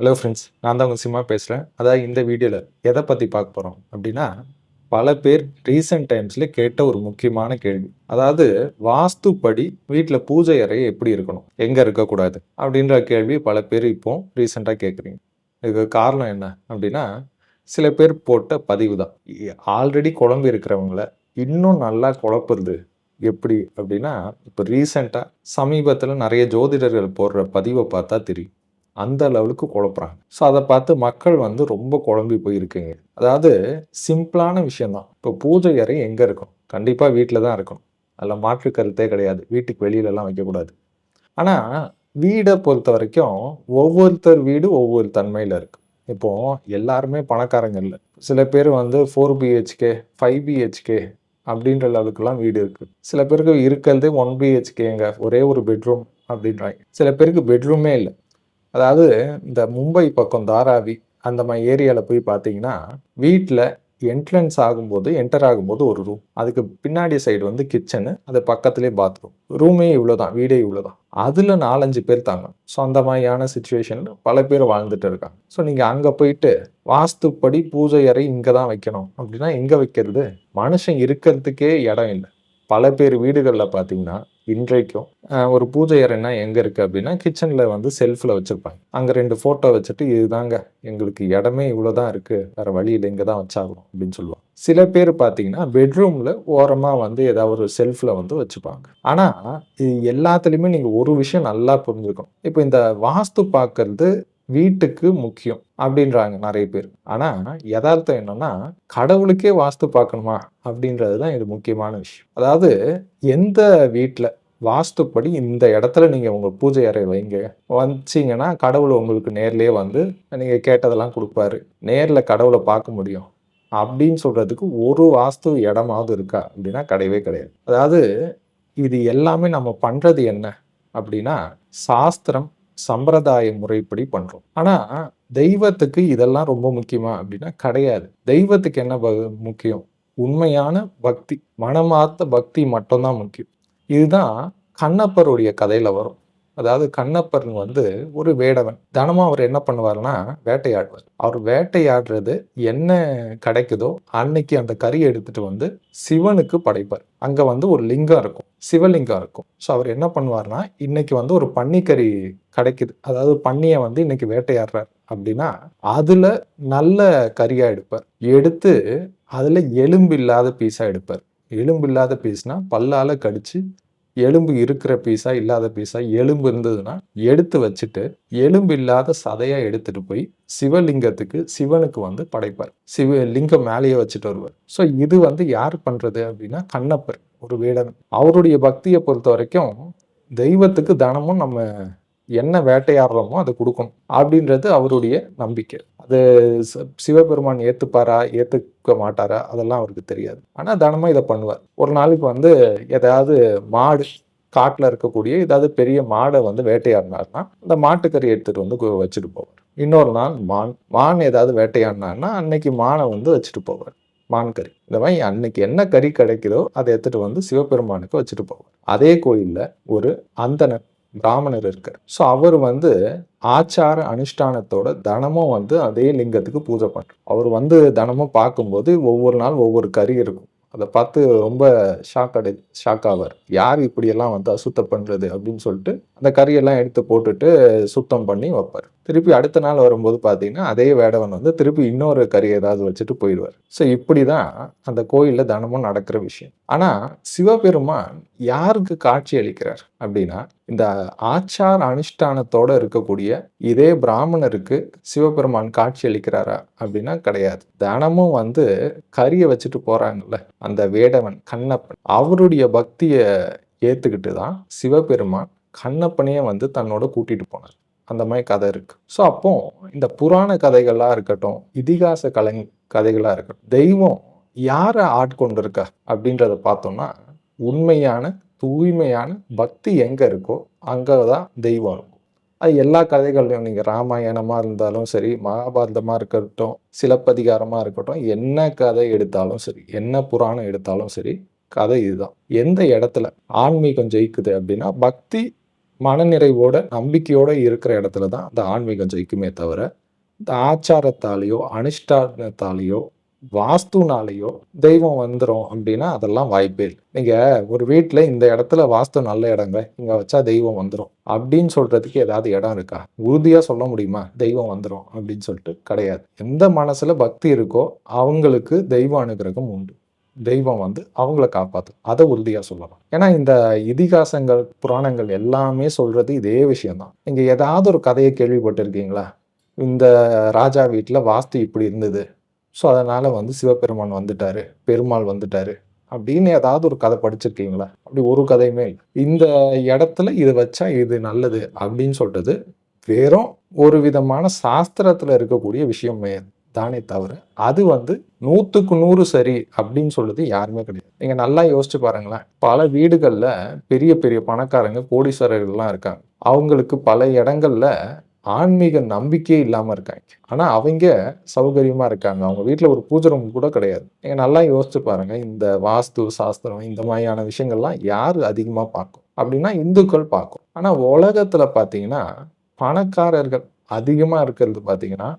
Hello friends நான் தான் உங்கள் சிம்மா பேசுகிறேன் அதாவது இந்த வீடியோவில் எதை பற்றி பார்க்க போகிறோம் அப்படின்னா பல பேர் ரீசெண்ட் டைம்ஸில் கேட்ட ஒரு முக்கியமான கேள்வி. அதாவது வாஸ்துப்படி வீட்டில் பூஜை அறை எப்படி இருக்கணும்? எங்கே இருக்கக்கூடாது? அப்படின்ற கேள்வி பல பேர் இப்போ ரீசெண்டாக கேட்குறீங்க இதுக்கு காரணம் என்ன அப்படின்னா சில பேர் போட்ட பதிவு தான். ஆல்ரெடி குழம்பு இருக்கிறவங்கள இன்னும் நல்லா குழப்புறது எப்படி அப்படின்னா இப்போ ரீசெண்டாக சமீபத்தில் நிறைய ஜோதிடர்கள் போடுற பதிவை பார்த்தா தெரியும். அந்த லெவலுக்கு குழப்புறாங்க. ஸோ அதை பார்த்து மக்கள் வந்து ரொம்ப குழம்பி போயிருக்குங்க. அதாவது சிம்பிளான விஷயம்தான். இப்போ பூஜை அறை எங்கே இருக்கும்? கண்டிப்பாக வீட்டில் தான் இருக்கணும். அதில் மாற்று கருத்தே கிடையாது. வீட்டுக்கு வெளியிலலாம் வைக்கக்கூடாது. ஆனால் வீடை பொறுத்த வரைக்கும் ஒவ்வொருத்தர் வீடு ஒவ்வொரு தன்மையில் இருக்கு. இப்போ எல்லாருமே பணக்காரங்க இல்லை. சில பேர் வந்து ஃபோர் பிஹெச்கே ஃபைவ் பிஹெச்கே அப்படின்ற லெவலுக்குலாம் வீடு இருக்குது சில பேருக்கு இருக்கிறதே ஒன் பிஹெச்கேங்க ஒரே ஒரு பெட்ரூம் அப்படின்றாங்க. சில பேருக்கு பெட்ரூமே இல்லை. அதாவது இந்த மும்பை பக்கம் தாராவி அந்த மாதிரி ஏரியாவில் போய் பார்த்தீங்கன்னா வீட்டில் என்ட்ரன்ஸ் ஆகும்போது என்டர் ஆகும்போது ஒரு ரூம் அதுக்கு பின்னாடி சைடு வந்து கிச்சனு அது பக்கத்துலேயே பாத்ரூம் ரூமே இவ்வளோ தான் வீடே இவ்வளோ தான் அதில் நாலஞ்சு பேர் தாங்க ஸோ அந்த மாதிரியான சுச்சுவேஷனில் பல பேர் வாழ்ந்துட்டு இருக்காங்க. ஸோ நீங்கள் அங்கே போயிட்டு வாஸ்துப்படி பூஜை அறை இங்கே தான் வைக்கணும். அப்படின்னா எங்கே வைக்கிறது? மனுஷன் இருக்கிறதுக்கே இடம் இல்லை. பல பேர் வீடுகளில் பார்த்தீங்கன்னா இன்றைக்கும் ஒரு பூஜை அறைனா எங்கே இருக்குது அப்படின்னா கிச்சனில் வந்து செல்ஃபில் வச்சுருப்பாங்க. அங்கே ரெண்டு ஃபோட்டோ வச்சுட்டு இதுதாங்க எங்களுக்கு இடமே இவ்வளோ தான் இருக்குது வேறு வழி இல்லை இங்கே தான் வச்சாகணும். அப்படின்னு சொல்லுவாங்க. சில பேர் பார்த்தீங்கன்னா பெட்ரூமில் ஓரமாக வந்து ஏதாவது ஒரு செல்ஃபில் வந்து வச்சுப்பாங்க. ஆனால் இது எல்லாத்துலேயுமே நீங்கள் ஒரு விஷயம் நல்லா புரிஞ்சுக்கணும். இப்போ இந்த வாஸ்து பார்க்கறது வீட்டுக்கு முக்கியம் அப்படின்றாங்க நிறைய பேர். ஆனா யதார்த்தம் என்னன்னா கடவுளுக்கே வாஸ்து பார்க்கணுமா அப்படின்றது தான் இது முக்கியமான விஷயம். அதாவது எந்த வீட்டில் வாஸ்துப்படி இந்த இடத்துல நீங்க உங்க பூஜை அறை வைங்க. வச்சிங்கன்னா கடவுள் உங்களுக்கு நேர்லயே வந்து நீங்க கேட்டதெல்லாம் கொடுப்பாரு. நேர்ல கடவுளை பார்க்க முடியும் அப்படின்னு சொல்றதுக்கு ஒரு வாஸ்து இடமாவது இருக்கா அப்படின்னா கிடையவே கிடையாது. அதாவது இது எல்லாமே நம்ம பண்றது என்ன அப்படின்னா சாஸ்திரம் சம்பிரதாய முறைப்படி பண்றோம். ஆனா தெய்வத்துக்கு இதெல்லாம் ரொம்ப முக்கியமா அப்படின்னா கிடையாது. தெய்வத்துக்கு என்ன ப- முக்கியம்? உண்மையான பக்தி. மனமார்த்த பக்தி மட்டும்தான் முக்கியம். இதுதான் கண்ணப்பருடைய கதையில வரும். அதாவது கண்ணப்பர் வந்து ஒரு வேடவன். தினமும் அவர் என்ன பண்ணுவார்னா வேட்டையாடுவார். அவர் வேட்டையாடுறது என்ன கிடைக்குதோ அன்னைக்கு அந்த கறியை எடுத்துட்டு வந்து சிவனுக்கு படைப்பார். அங்க வந்து ஒரு லிங்கம் இருக்கும். சிவலிங்கம் இருக்கும். ஸோ அவர் என்ன பண்ணுவார்னா இன்னைக்கு வந்து ஒரு பன்னிக்கறி கிடைக்குது. அதாவது பன்னியை வந்து இன்னைக்கு வேட்டையாடுறார் அப்படின்னா அதுல நல்ல கறியா எடுப்பார். எடுத்து அதுல எலும்பு இல்லாத பீஸா எடுப்பார். எலும்பு இல்லாத பீஸ்னா பல்லால கடிச்சு எலும்பு இருக்கிற பீஸா இல்லாத பீஸா எலும்பு இருந்ததுன்னா எடுத்து வச்சுட்டு எலும்பு இல்லாத சதையா எடுத்துட்டு போய் சிவலிங்கத்துக்கு சிவனுக்கு வந்து படைப்பார். சிவ லிங்கம் மேலேயே வச்சுட்டு வருவார். ஸோ இது வந்து யார் பண்றது அப்படின்னா கண்ணப்பர் ஒரு வேடன் அவருடைய பக்தியை பொறுத்த வரைக்கும் தெய்வத்துக்கு தினமும் நம்ம என்ன வேட்டையாடுறோமோ அதை கொடுக்கணும் அப்படின்றது அவருடைய நம்பிக்கை. அது சிவபெருமான் ஏத்துப்பாரா ஏத்துக்க மாட்டாரா அதெல்லாம் அவருக்கு தெரியாது. ஆனா தினமும் இதை பண்ணுவார். ஒரு நாளைக்கு வந்து எதாவது மாடு காட்டில் இருக்கக்கூடிய ஏதாவது பெரிய மாடை வந்து வேட்டையாடினார்னா அந்த மாட்டுக்கறி எடுத்துட்டு வந்து வச்சுட்டு போவார். இன்னொரு நாள் மான் மான் ஏதாவது வேட்டையாடினார்னா அன்னைக்கு மானை வந்து வச்சுட்டு போவார். மான் கறி. இந்த மாதிரி அன்னைக்கு என்ன கறி கிடைக்குதோ அதை எடுத்துட்டு வந்து சிவபெருமானுக்கு வச்சுட்டு போவார். அதே கோயிலில் ஒரு அந்தணர் பிராமணர் இருக்கார். ஸோ அவர் வந்து ஆச்சார அனுஷ்டானத்தோட தினமும் வந்து அதே லிங்கத்துக்கு பூஜை பண்ணுறார் அவர் வந்து தினமும் பார்க்கும்போது ஒவ்வொரு நாள் ஒவ்வொரு கறி இருக்கும். அதை பார்த்து ரொம்ப ஷாக் அடை ஷாக் ஆவார். யார் இப்படியெல்லாம் வந்து அசுத்தம் பண்ணுறது அப்படின்னு சொல்லிட்டு அந்த கறியெல்லாம் எடுத்து போட்டுட்டு சுத்தம் பண்ணி வைப்பார். திருப்பி அடுத்த நாள் வரும்போது பார்த்தீங்கன்னா அதே வேடவன் வந்து திருப்பி இன்னொரு கறி ஏதாவது வச்சுட்டு போயிடுவார். ஸோ இப்படி தான் அந்த கோயிலில் தினமும் நடக்கிற விஷயம். ஆனால் சிவபெருமான் யாருக்கு காட்சி அளிக்கிறார் அப்படின்னா இந்த ஆச்சார அனுஷ்டானத்தோட இருக்கக்கூடிய இதே பிராமணருக்கு சிவபெருமான் காட்சி அளிக்கிறாரா அப்படின்னா கிடையாது. தினமும் வந்து கறியை வச்சுட்டு போகிறாங்கல்ல அந்த வேடவன் கண்ணப்பன். அவருடைய பக்தியை ஏற்றுக்கிட்டு தான் சிவபெருமான் கண்ணப்பனையே வந்து தன்னோட கூட்டிட்டு போனார். அந்த மாதிரி கதை இருக்கு. ஸோ அப்போ இந்த புராண கதைகளாக இருக்கட்டும் இதிகாச கலை கதைகளாக இருக்கட்டும் தெய்வம் யாரை ஆட்கொண்டிருக்கா அப்படின்றத பார்த்தோம்னா உண்மையான தூய்மையான பக்தி எங்கே இருக்கோ அங்கே தான் தெய்வம் இருக்கும். அது எல்லா கதைகள்லையும் நீங்கள் ராமாயணமாக இருந்தாலும் சரி மகாபாரதமாக இருக்கட்டும் சிலப்பதிகாரமாக இருக்கட்டும் என்ன கதை எடுத்தாலும் சரி என்ன புராணம் எடுத்தாலும் சரி கதை இதுதான். எந்த இடத்துல ஆன்மீகம் ஜெயிக்குது அப்படின்னா பக்தி மனநிறைவோட நம்பிக்கையோட இருக்கிற இடத்துல தான் அந்த ஆன்மீகம் ஜெயிக்குமே தவிர இந்த ஆச்சாரத்தாலேயோ அனுஷ்டானத்தாலேயோ வாஸ்துனாலேயோ தெய்வம் வந்துடும் அப்படின்னா அதெல்லாம் வாய்ப்பே இல்லை. நீங்க ஒரு வீட்டில் இந்த இடத்துல வாஸ்து நல்ல இடங்க இங்க வச்சா தெய்வம் வந்துடும் அப்படின்னு சொல்றதுக்கு ஏதாவது இடம் இருக்கா? உறுதியா சொல்ல முடியுமா? தெய்வம் வந்துடும் அப்படின்னு சொல்லிட்டு கிடையாது. எந்த மனசுல பக்தி இருக்கோ அவங்களுக்கு தெய்வ அனுகிரகம் உண்டு. தெய்வம் வந்து அவங்கள காப்பாற்றும் அதை உறுதியாக சொல்லலாம் ஏன்னா இந்த இதிகாசங்கள் புராணங்கள் எல்லாமே சொல்கிறது இதே விஷயம்தான். நீங்கள் ஏதாவது ஒரு கதையை கேள்விப்பட்டிருக்கீங்களா? இந்த ராஜா வீட்டில் வாஸ்து இப்படி இருந்தது. ஸோ அதனால் வந்து சிவபெருமான் வந்துட்டாரு பெருமாள் வந்துட்டாரு அப்படின்னு ஏதாவது ஒரு கதை படிச்சிருக்கீங்களா? அப்படி ஒரு கதையுமே இல்லை. இந்த இடத்துல இதை வச்சா இது நல்லது அப்படின்னு சொல்றது வெறும் ஒரு விதமான சாஸ்திரத்தில் இருக்கக்கூடிய விஷயமே தானே தவிர அது வந்து நூற்றுக்கு நூறு சரி அப்படின்னு சொல்லுறது யாருமே கிடையாது. நீங்கள் நல்லா யோசிச்சு பாருங்களேன். பல வீடுகளில் பெரிய பெரிய பணக்காரங்க கோடீஸ்வரர்கள்லாம் இருக்காங்க. அவங்களுக்கு பல இடங்கள்ல ஆன்மீக நம்பிக்கையே இல்லாமல் இருக்காங்க. ஆனால் அவங்க சௌகரியமாக இருக்காங்க. அவங்க வீட்டில் ஒரு பூஜை ரூம் கூட கிடையாது. நீங்கள் நல்லா யோசிச்சு பாருங்கள் இந்த வாஸ்து சாஸ்திரம் இந்த மாதிரியான விஷயங்கள்லாம் யார் அதிகமாக பார்க்கும்? அப்படின்னா இந்துக்கள் பார்க்கும். ஆனால் உலகத்தில் பார்த்தீங்கன்னா பணக்காரர்கள் அதிகமாக இருக்கிறது பார்த்தீங்கன்னா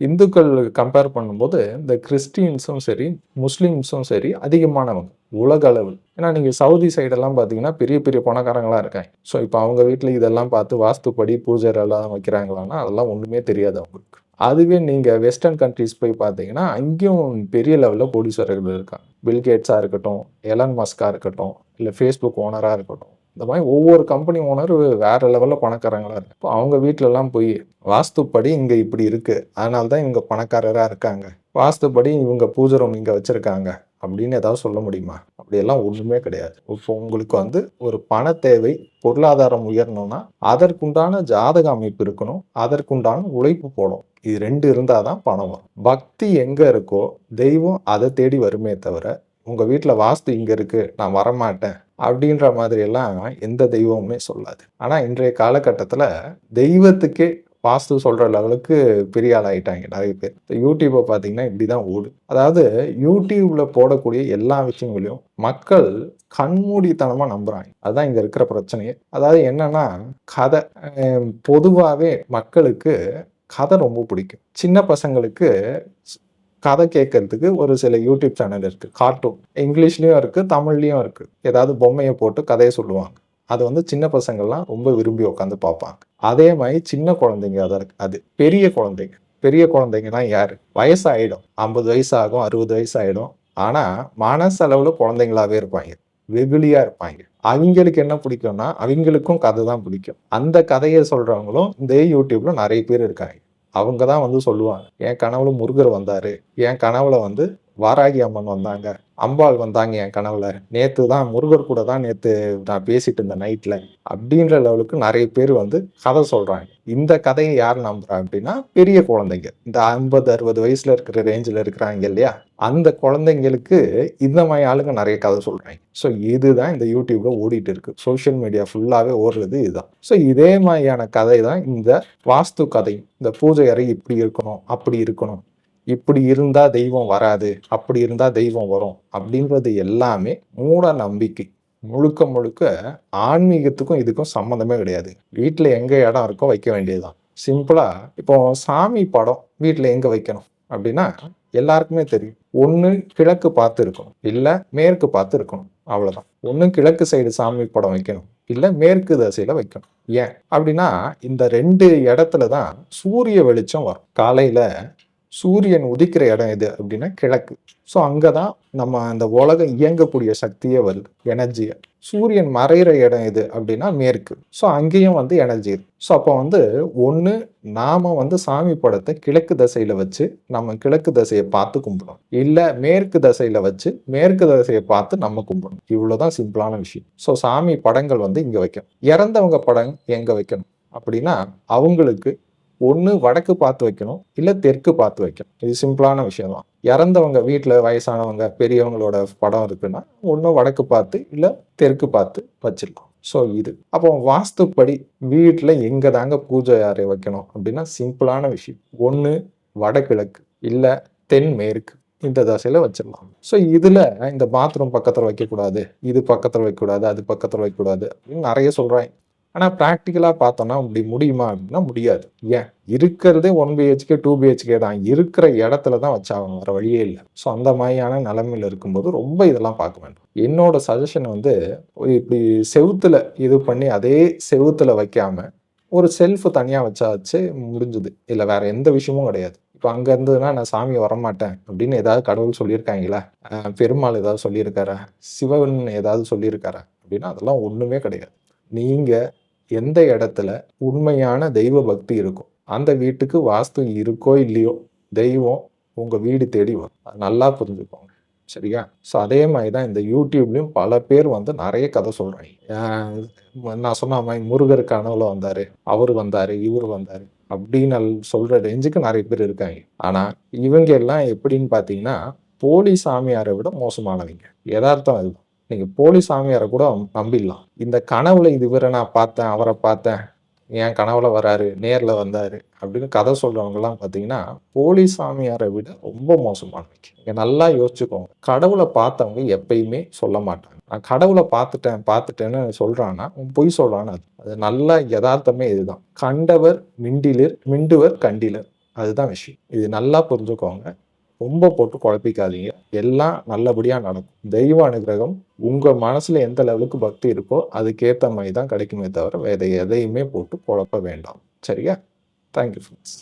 இந்துக்கள் கம்பேர் பண்ணும்போது இந்த கிறிஸ்டியன்ஸும் சரி முஸ்லீம்ஸும் சரி அதிகமானவங்க உலக அளவில். ஏன்னா நீங்கள் சவுதி சைடெல்லாம் பார்த்தீங்கன்னா பெரிய பெரிய பணக்காரங்களாக இருக்காங்க. ஸோ இப்போ அவங்க வீட்டில் இதெல்லாம் பார்த்து வாஸ்துப்படி பூஜை எல்லாம் வைக்கிறாங்களான்னா அதெல்லாம் ஒன்றுமே தெரியாது அவங்களுக்கு. அதுவே நீங்கள் வெஸ்டர்ன் கண்ட்ரிஸ் போய் பார்த்தீங்கன்னா அங்கேயும் பெரிய லெவலில் கோடீஸ்வரர்கள் இருக்காங்க. பில்கேட்ஸாக இருக்கட்டும் எலன் மஸ்காக இருக்கட்டும் இல்லை ஃபேஸ்புக் ஓனராக இருக்கட்டும். இந்த மாதிரி ஒவ்வொரு கம்பெனி ஓனர் வேற லெவலில் பணக்காரங்களா இருக்கு. இப்போ அவங்க வீட்டிலலாம் போய் வாஸ்துப்படி இங்கே இப்படி இருக்கு. அதனால தான் இவங்க பணக்காரராக இருக்காங்க. வாஸ்துப்படி இவங்க பூஜை ரூம் இங்கே வச்சிருக்காங்க. அப்படின்னு ஏதாவது சொல்ல முடியுமா? அப்படியெல்லாம் ஒன்றுமே கிடையாது. இப்போ உங்களுக்கு வந்து ஒரு பண தேவை பொருளாதாரம் உயரணும்னா அதற்குண்டான ஜாதக அமைப்பு இருக்கணும். அதற்குண்டான உழைப்பு போடும் இது ரெண்டு இருந்தால் தான் பணம் வரும். பக்தி எங்கே இருக்கோ தெய்வம் அதை தேடி வருமே தவிர உங்கள் வீட்டில் வாஸ்து இங்கே இருக்கு. நான் வரமாட்டேன். அப்படின்ற மாதிரியெல்லாம் எந்த தெய்வமுமே சொல்லாது. ஆனால் இன்றைய காலகட்டத்தில் தெய்வத்துக்கே வாஸ்து சொல்கிற லெவலுக்கு பெரிய ஆள் ஆகிட்டாங்க நிறைய பேர். யூடியூப்பை பார்த்தீங்கன்னா இப்படி தான் ஓடு. அதாவது யூடியூப்பில் போடக்கூடிய எல்லா விஷயங்களையும் மக்கள் கண்மூடித்தனமாக நம்புகிறாங்க அதுதான் இங்கே இருக்கிற பிரச்சனையே. அதாவது என்னன்னா கதை. பொதுவாகவே மக்களுக்கு கதை ரொம்ப பிடிக்கும். சின்ன பசங்களுக்கு கதை கேட்கறதுக்கு ஒரு சில யூடியூப் சேனல் இருக்கு. கார்ட்டூன் இங்கிலீஷ்லேயும் இருக்கு தமிழ்லையும் இருக்கு. ஏதாவது பொம்மையை போட்டு கதையை சொல்லுவாங்க. அது வந்து சின்ன பசங்கள்லாம் ரொம்ப விரும்பி உட்காந்து பார்ப்பாங்க. அதே மாதிரி சின்ன குழந்தைங்க அதை அது பெரிய குழந்தைங்க. பெரிய குழந்தைங்கலாம் யாரு? வயசாயிடும். ஐம்பது வயசு ஆகும் அறுபது வயசு ஆயிடும் ஆனா மனசளவுல குழந்தைங்களாவே இருப்பாங்க. வெகுளியா இருப்பாங்க. அவங்களுக்கு என்ன பிடிக்கும்னா அவங்களுக்கும் கதை தான் பிடிக்கும். அந்த கதையை சொல்றவங்களும் இந்த யூடியூப்ல நிறைய பேர் இருக்காங்க. அவங்க தான் வந்து சொல்லுவாங்க என் கனவுல முருகர் வந்தாரு என் கனவுல வந்து வாராகி அம்மன் வந்தாங்க அம்பாள் வந்தாங்க என் கனவுல. நேத்து தான் முருகர் கூட தான் நேத்து நான் பேசிட்டு இருந்த நைட்ல அப்படின்ற லெவலுக்கு நிறைய பேர் வந்து கதை சொல்றாங்க. இந்த கதையை யார் நம்புறாங்க அப்படின்னா பெரிய குழந்தைங்க. இந்த ஐம்பது அறுபது வயசுல இருக்கிற ரேஞ்சில் இருக்கிறாங்க இல்லையா? அந்த குழந்தைங்களுக்கு இந்த மாதிரி ஆளுங்க நிறைய கதை சொல்றாங்க. ஸோ இதுதான் இந்த யூடியூப்ல ஓடிட்டு இருக்கு. சோஷியல் மீடியா ஃபுல்லாவே ஓடுறது இதுதான். ஸோ இதே மாதிரியான கதை தான் இந்த வாஸ்து கதை. இந்த பூஜை அறை இப்படி இருக்கணும் அப்படி இருக்கணும். இப்படி இருந்தா தெய்வம் வராது அப்படி இருந்தா தெய்வம் வரும் அப்படின்றது எல்லாமே மூட நம்பிக்கை. முழுக்க முழுக்க ஆன்மீகத்துக்கும் இதுக்கும் சம்மந்தமே கிடையாது. வீட்டில் எங்க இடம் இருக்கோ வைக்க வேண்டியதுதான். சிம்பிளா இப்போ சாமி படம் வீட்டில் எங்க வைக்கணும் அப்படின்னா எல்லாருக்குமே தெரியும். ஒன்று கிழக்கு பார்த்து இருக்கணும் இல்லை மேற்கு பார்த்து இருக்கணும் அவ்வளோதான் ஒன்று கிழக்கு சைடு சாமி படம் வைக்கணும் இல்லை மேற்கு தசையில் வைக்கணும். ஏன் அப்படின்னா இந்த ரெண்டு இடத்துல தான் சூரிய வெளிச்சம் வரும். காலையில சூரியன் உதிக்கிற இடம் எது அப்படின்னா கிழக்கு. ஸோ அங்கே தான் நம்ம அந்த உலகம் இயங்கக்கூடிய சக்தியே வருது எனர்ஜியை சூரியன் மறைகிற இடம் எது அப்படின்னா மேற்கு. ஸோ அங்கேயும் வந்து எனர்ஜி இருக்கு. ஸோ அப்போ வந்து ஒன்று நாம் வந்து சாமி படத்தை கிழக்கு திசையில் வச்சு நம்ம கிழக்கு திசையை பார்த்து கும்பிடணும். இல்லை மேற்கு திசையில் வச்சு மேற்கு திசையை பார்த்து நம்ம கும்பிடணும். இவ்வளோதான் சிம்பிளான விஷயம். ஸோ சாமி படங்கள் வந்து இங்கே வைக்கணும். இறந்தவங்க படம் எங்கே வைக்கணும் அப்படின்னா அவங்களுக்கு ஒன்று வடக்கு பார்த்து வைக்கணும் இல்லை தெற்கு பார்த்து வைக்கணும். இது சிம்பிளான விஷயம் தான் இறந்தவங்க வீட்டில் வயசானவங்க பெரியவங்களோட படம் இருக்குன்னா ஒன்று வடக்கு பார்த்து இல்லை தெற்கு பார்த்து வச்சிடலாம். ஸோ இது. அப்போ வாஸ்துப்படி வீட்டில் எங்கே தாங்க பூஜை அறை வைக்கணும் அப்படின்னா சிம்பிளான விஷயம். ஒன்று வடகிழக்கு இல்லை தென்மேற்கு. இந்த தசையில் வச்சிடலாம். ஸோ இதில் இந்த பாத்ரூம் பக்கத்தில் வைக்கக்கூடாது இது பக்கத்தில் வைக்கக்கூடாது அது பக்கத்தில் வைக்கக்கூடாது அப்படின்னு நிறைய சொல்கிறாங்க ஆனால் ப்ராக்டிக்கலாக பார்த்தோன்னா அப்படி முடியுமா அப்படின்னா முடியாது. ஏன்? இருக்கிறதே ஒன் பிஹெச்கே டூ பிஹெச்கே தான். இருக்கிற இடத்துல தான் வச்சாகணும். வேறு வழியே இல்லை. ஸோ அந்த மாதிரியான நிலைமையில் இருக்கும்போது ரொம்ப இதெல்லாம் பார்க்க வேண்டும். என்னோட சஜஷன் வந்து இப்படி செவுத்தில் இது பண்ணி அதே செவுத்தில் வைக்காமல் ஒரு செல்ஃப் தனியாக வச்சாச்சு முடிஞ்சுது. இல்லை வேறு எந்த விஷயமும் கிடையாது. இப்போ அங்கே இருந்ததுன்னா நான் சாமி வரமாட்டேன் அப்படின்னு ஏதாவது கடவுள் சொல்லியிருக்காங்களா? பெருமாள் ஏதாவது சொல்லியிருக்காரா? சிவன் ஏதாவது சொல்லியிருக்காரா? அப்படின்னா அதெல்லாம் ஒன்றுமே கிடையாது. நீங்கள் எந்த இடத்துல உண்மையான தெய்வ பக்தி இருக்கும் அந்த வீட்டுக்கு வாஸ்து இருக்கோ இல்லையோ தெய்வம் உங்கள் வீடு தேடி வரும். நல்லா புரிஞ்சுக்கோங்க. சரியா? ஸோ அதே மாதிரி தான் இந்த யூடியூப்லேயும் பல பேர் வந்து நிறைய கதை சொல்கிறாங்க நான் சொன்ன மாதிரி முருகர் கனவுல வந்தார் அவர் வந்தார் இவர் வந்தார் அப்படின்னு சொல்கிற ரேஞ்சுக்கு நிறைய பேர் இருக்காங்க. ஆனால் இவங்க எல்லாம் எப்படின்னு பார்த்தீங்கன்னா போலி சாமியாரை விட மோசமானவங்க. யதார்த்தம் அதுதான். நீங்கள் போலி சாமியாரை கூட நம்பிடலாம் இந்த கனவுல இதுவரை நான் பார்த்தேன் அவரை பார்த்தேன். என் கனவுல வராரு நேரில் வந்தாரு அப்படின்னு கதை சொல்றவங்கலாம் பார்த்தீங்கன்னா போலி சாமியாரை விட ரொம்ப மோசமானவங்க. நீங்க நல்லா யோசிச்சுக்கோங்க. கடவுளை பார்த்தவங்க எப்பயுமே சொல்ல மாட்டாங்க. நான் கடவுளை பார்த்துட்டேன் பார்த்துட்டேன்னு சொல்றான்னா பொய் சொல்றான்னு அது அது நல்ல யதார்த்தமே இதுதான். கண்டவர் மிண்டிலிர் மிண்டுவர் கண்டிலர். அதுதான் விஷயம். இது நல்லா புரிஞ்சுக்கோங்க. ரொம்ப போட்டு குழப்பிக்காதீங்க. எல்லாம் நல்லபடியாக நடக்கும். தெய்வ அனுகிரகம் உங்கள் மனசில் எந்த லெவலுக்கு பக்தி இருக்கோ அதுக்கேற்ற மாதிரி தான் கிடைக்குமே தவிர வேறு எதையுமே போட்டு குழப்ப வேண்டாம். சரியா? Thank you friends